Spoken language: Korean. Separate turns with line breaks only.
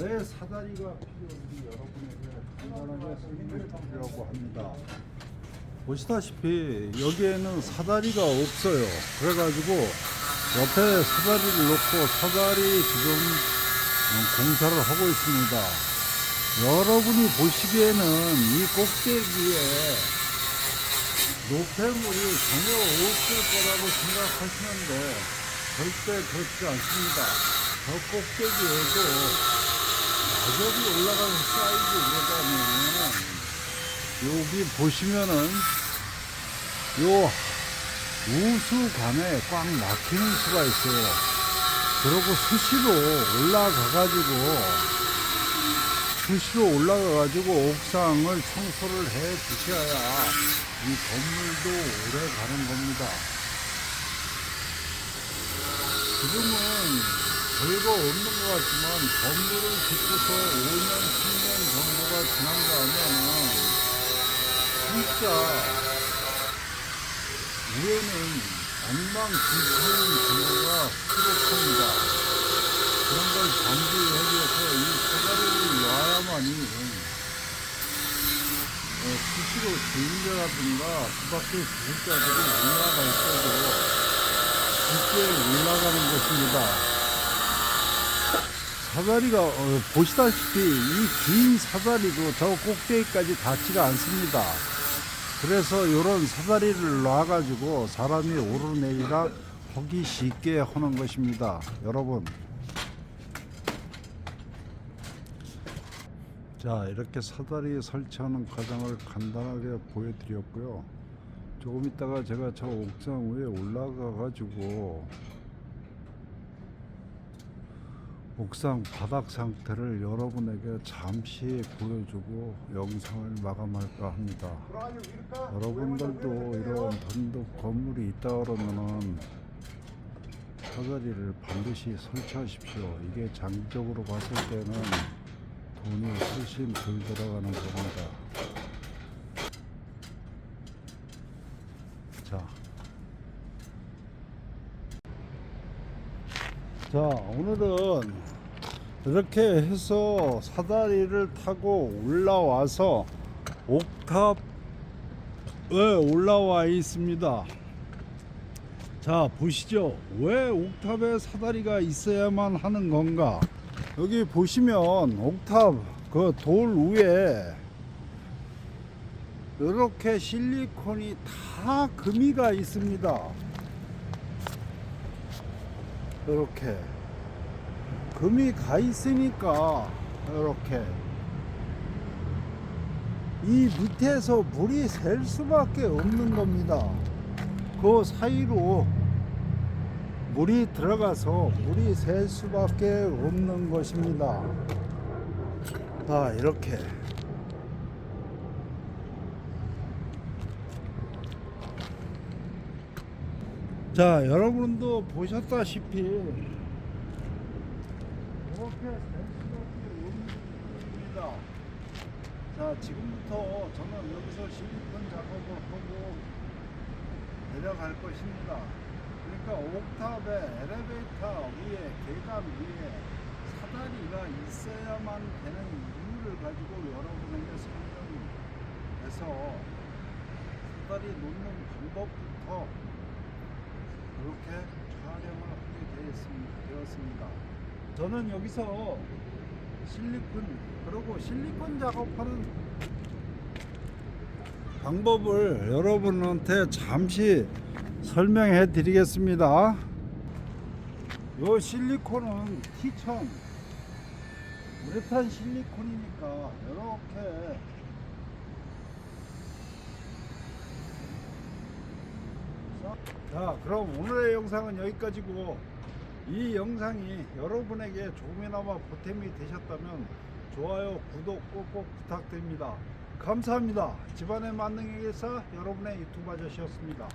왜 사다리가 필요한지 여러분에게 간단하게 설명을 드리려고 합니다. 보시다시피 여기에는 사다리가 없어요. 그래가지고 옆에 사다리를 놓고 사다리 지금 음, 공사를 하고 있습니다. 여러분이 보시기에는 이 꼭대기에 노폐물이 전혀 없을 거라고 생각하시는데 절대 그렇지 않습니다. 저 꼭대기에도 낙엽이 올라가는 사이즈보다는 여기 보시면은 요 우수관에 꽉 막히는 수가 있어요. 그러고 수시로 올라가가지고 수시로 올라가가지고 옥상을 청소를 해 주셔야 이 건물도 오래 가는 겁니다. 지금은 별거 없는 것 같지만 건물을 짓고서 5년, 10년 정도가 지난다 하면은 진짜 위에는 엉망진창인 정도가 수록합니다. 그런 걸 위해서 이 사다리를 놔야만이 어, 수시로 주인자라든가 그 밖에 주택자들이 올라갈 때도 쉽게 올라가는 것입니다. 사다리가 어, 보시다시피 이 긴 사다리도 저 꼭대기까지 닿지가 않습니다. 그래서 이런 사다리를 놔가지고 사람이 오르내리라 하기 쉽게 하는 것입니다. 여러분. 자 이렇게 사다리 설치하는 과정을 간단하게 보여드렸고요. 조금 있다가 제가 저 옥상 위에 올라가 가지고 옥상 바닥 상태를 여러분에게 잠시 보여주고 영상을 마감할까 합니다. 여러분들도 이런 단독 건물이 있다 그러면은 사다리를 반드시 설치하십시오. 이게 장기적으로 봤을 때는 돈이 훨씬 덜 들어가는 겁니다. 자. 자, 오늘은 이렇게 해서 사다리를 타고 올라와서 옥탑에 올라와 있습니다. 자, 보시죠. 왜 옥탑에 사다리가 있어야만 하는 건가? 여기 보시면 옥탑 그 돌 위에 이렇게 실리콘이 다 금이가 있습니다. 이렇게 금이 가 있으니까 이렇게 이 밑에서 물이 셀 수밖에 없는 겁니다. 그 사이로 물이 들어가서 물이 셀 수밖에 없는 것입니다. 아, 이렇게. 자, 여러분도 보셨다시피 이렇게 없는 겁니다. 자, 지금부터 저는 여기서 실리콘 작업을 하고 내려갈 것입니다. 그러니까 옥탑에 엘리베이터 위에 계단 위에 사다리가 있어야만 되는 이유를 가지고 여러분에게 설명해서 사다리 놓는 방법부터 그렇게 촬영을 하게 되었습니다. 저는 여기서 실리콘 그리고 실리콘 작업하는 방법을 여러분한테 잠시 설명해 드리겠습니다. 요 실리콘은 티천 우레탄 실리콘이니까 이렇게 자 그럼 오늘의 영상은 여기까지고 이 영상이 여러분에게 조금이나마 보탬이 되셨다면 좋아요 구독 꼭꼭 부탁드립니다. 감사합니다. 집안의 기사 여러분의 유튜브 아저씨였습니다